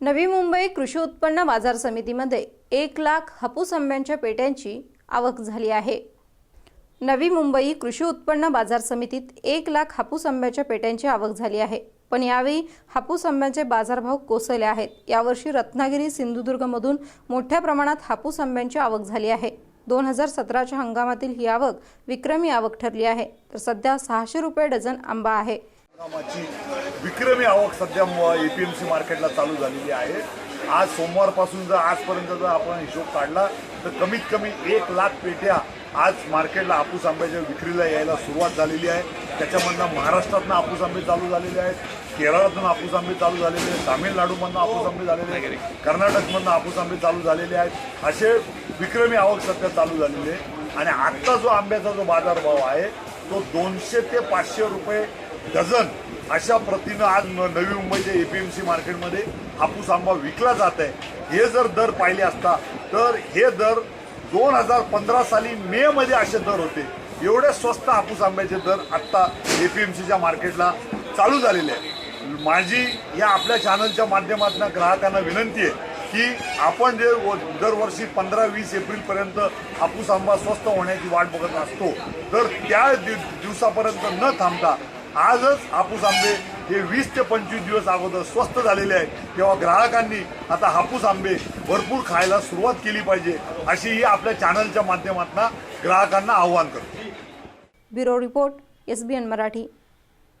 नवी मुंबई कृषी उत्पन्न बाजार समितीमध्ये एक लाख हापूस आंब्यांच्या पेट्यांची आवक झाली आहे. नवी मुंबई कृषी उत्पन्न बाजार समितीत एक लाख हापूस आंब्याच्या पेट्यांची आवक झाली आहे. पण यावेळी हापूस आंब्यांचे बाजारभाव कोसळले आहेत. यावर्षी रत्नागिरी सिंधुदुर्गमधून मोठ्या प्रमाणात हापूस आंब्यांची आवक झाली आहे. दोन हजार सतराच्या हंगामातील ही आवक विक्रमी आवक ठरली आहे. तर सध्या सहाशे रुपये डझन आंबा आहे. हंगामाची विक्रमी आवक सध्या एपीएमसी मार्केटला चालू झालेली आहे. आज सोमवारपासून जर आजपर्यंत जर आपण हिशोब काढला तर कमीत कमी एक लाख पेट्या आज मार्केटला हापूस आंब्याच्या विक्रीला यायला सुरुवात झालेली आहे. त्याच्यामधनं महाराष्ट्रातनं हापूस आंबे चालू झालेले आहेत. केरळातून हापूस आंबे चालू झालेले आहेत. तामिळनाडूमधनं हापूस आंबे झालेले आहेत. कर्नाटकमधनं हापूस आंबे चालू झालेले आहेत. असे विक्रमी आवक सध्या चालू झालेली आहे. आणि आत्ता जो आंब्याचा जो बाजारभाव आहे तो दोनशे ते पाचशे रुपये डझन अशा प्रतीनं आज न- नवी मुंबईच्या एपीएमसी मार्केटमध्ये हापूस आंबा विकला जात आहे. हे जर दर पाहिले असता तर हे दर दोन हजार पंधरा साली मे मध्ये असे दर होते. एवढे स्वस्त हापूस आंब्याचे दर आत्ता एपीएमसीच्या मार्केटला चालू झालेले आहे माझी या आपल्या चॅनलच्या माध्यमातून ग्राहकांना विनंती आहे की आपण जे व- दरवर्षी पंधरा वीस एप्रिलपर्यंत हापूस आंबा स्वस्त होण्याची वाट बघत असतो तर त्या दिवसापर्यंत न थांबता आजच हापूस आंबे हे वीस ते पंचवीस दिवस अगोदर स्वस्त झालेले आहेत. तेव्हा ग्राहकांनी आता हापूस आंबे भरपूर खायला सुरुवात केली पाहिजे अशी ही आपल्या चॅनलच्या माध्यमातून ग्राहकांना आव्हान करतो. Bureau report S B N Marathi.